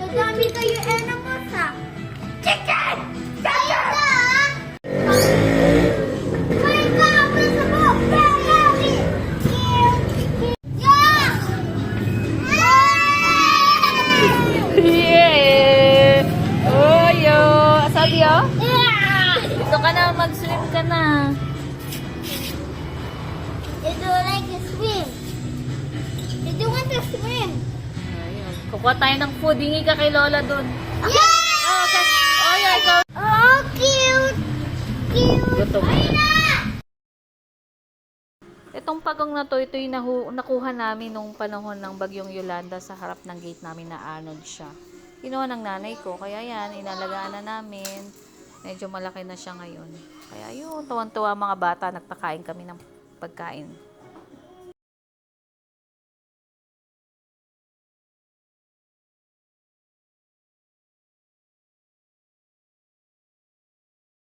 Madami kayo animals ha. Chicken! Chicken! Sabi oh? Gusto ka na, mag-swim ka na. Kukuha tayo ng food. Hingi ka kay Lola dun. Yeah! Oh, okay. Oh, yeah, ikaw. Oh, cute! Cute! Gutom! Itong pagong na to, ito yung nakuha namin nung panahon ng bagyong Yolanda sa harap ng gate namin na Arnold siya. Kinuha ng nanay ko, kaya yan, inalagaan na namin. Medyo malaki na siya ngayon. Kaya yun, tuwan-tuwa mga bata, nagpakain kami ng pagkain.